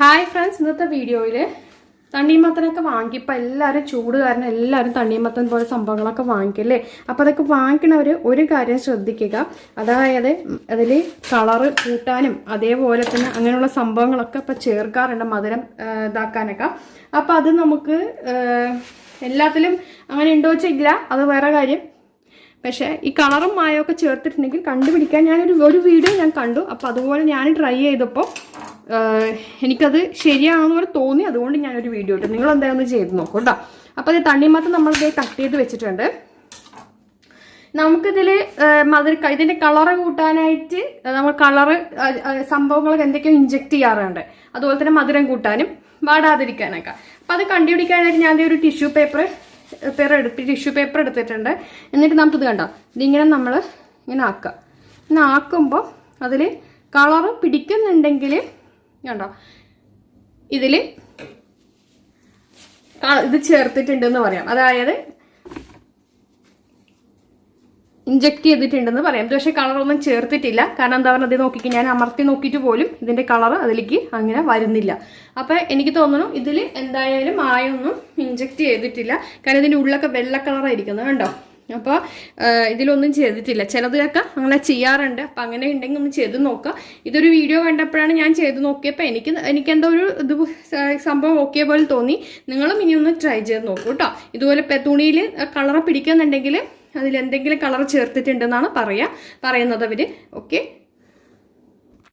Hi friends ഇന്നത്തെ വീഡിയോയിൽ വാങ്ങി വാങ്ങിയപ്പോൾ എല്ലാവരും ചൂട് കാരണം എല്ലാവരും തണ്ണീമത്തൻ പോലെ സംഭവങ്ങളൊക്കെ വാങ്ങിക്കല്ലേ? അപ്പോൾ അതൊക്കെ വാങ്ങിക്കണവർ ഒരു കാര്യം ശ്രദ്ധിക്കുക. അതായത് അതിൽ കളറ് കൂട്ടാനും അതേപോലെ തന്നെ അങ്ങനെയുള്ള സംഭവങ്ങളൊക്കെ ഇപ്പോൾ ചേർക്കാറുണ്ട് മധുരം ഇതാക്കാനൊക്കെ. അപ്പോൾ അത് നമുക്ക് എല്ലാത്തിലും അങ്ങനെ ഉണ്ടോ വെച്ചില്ല അത് വേറെ കാര്യം. പക്ഷേ ഈ കളറും മായമൊക്കെ ചേർത്തിട്ടുണ്ടെങ്കിൽ കണ്ടുപിടിക്കാൻ ഞാനൊരു ഒരു വീഡിയോ ഞാൻ കണ്ടു. അപ്പോൾ അതുപോലെ ഞാൻ ട്രൈ ചെയ്തപ്പോൾ എനിക്കത് ശരിയാണെന്ന് പോലെ തോന്നി. അതുകൊണ്ട് ഞാനൊരു വീഡിയോ ഇട്ടു. നിങ്ങൾ എന്തായാലും ചെയ്ത് നോക്കൂ കേട്ടോ. അപ്പോൾ ഇത് തണ്ണിമത്തം നമ്മളിത് കട്ട് ചെയ്ത് വെച്ചിട്ടുണ്ട്. നമുക്കിതിൽ മധുര ഇതിന്റെ കളറ് കൂട്ടാനായിട്ട് നമ്മൾ കളറ് സംഭവങ്ങളൊക്കെ എന്തൊക്കെയോ ഇഞ്ചെക്ട് ചെയ്യാറുണ്ട്. അതുപോലെ തന്നെ മധുരം കൂട്ടാനും വാടാതിരിക്കാനൊക്കെ അപ്പോൾ അത് കണ്ടുപിടിക്കാനായിട്ട് ഞാൻ ഒരു ടിഷ്യൂ പേപ്പർ പേപ്പർ എടുത്ത് ടിഷ്യൂ പേപ്പർ എടുത്തിട്ടുണ്ട്. എന്നിട്ട് നമുക്കിത് കണ്ടോ? ഇതിങ്ങനെ നമ്മൾ ഇങ്ങനെ ആക്കുക. ഇങ്ങനെ ആക്കുമ്പോൾ അതിൽ കളറ് പിടിക്കുന്നുണ്ടെങ്കിൽ കണ്ടോ? ഇതിൽ ഇത് ചേർത്തിട്ടുണ്ടെന്ന് പറയാം. അതായത് ഇഞ്ചക്ട് ചെയ്തിട്ടുണ്ടെന്ന് പറയാം. പക്ഷേ കളറൊന്നും ചേർത്തിട്ടില്ല. കാരണം എന്താ പറയുക ഇത് നോക്കിക്ക് ഞാൻ അമർത്തി നോക്കിയിട്ട് പോലും ഇതിന്റെ കളർ അതിലേക്ക് അങ്ങനെ വരുന്നില്ല. അപ്പോൾ എനിക്ക് തോന്നുന്നു ഇതിൽ എന്തായാലും ആയൊന്നും ഇഞ്ചക്ട് ചെയ്തിട്ടില്ല. കാരണം ഇതിന്റെ ഉള്ളൊക്കെ വെള്ള കളറായിരിക്കുന്നത് കണ്ടോ? അപ്പോൾ ഇതിലൊന്നും ചെയ്തിട്ടില്ല. ചിലതൊക്കെ അങ്ങനെ ചെയ്യാറുണ്ട്. അപ്പം അങ്ങനെ ഉണ്ടെങ്കിൽ ഒന്ന് ചെയ്ത് നോക്കുക ഇതൊരു വീഡിയോ കണ്ടപ്പോഴാണ് ഞാൻ ചെയ്ത് നോക്കിയപ്പോൾ എനിക്ക് എനിക്കെന്തോ ഒരു ഇത് സംഭവം ഓക്കെ പോലെ തോന്നി. നിങ്ങളും ഇനി ഒന്ന് ട്രൈ ചെയ്ത് നോക്കൂ കേട്ടോ. ഇതുപോലെ തുണിയിൽ കളറ് പിടിക്കുന്നുണ്ടെങ്കിൽ അതിലെന്തെങ്കിലും കളർ ചേർത്തിട്ടുണ്ടെന്നാണ് പറയുക പറയുന്നത് അവർ ഓക്കെ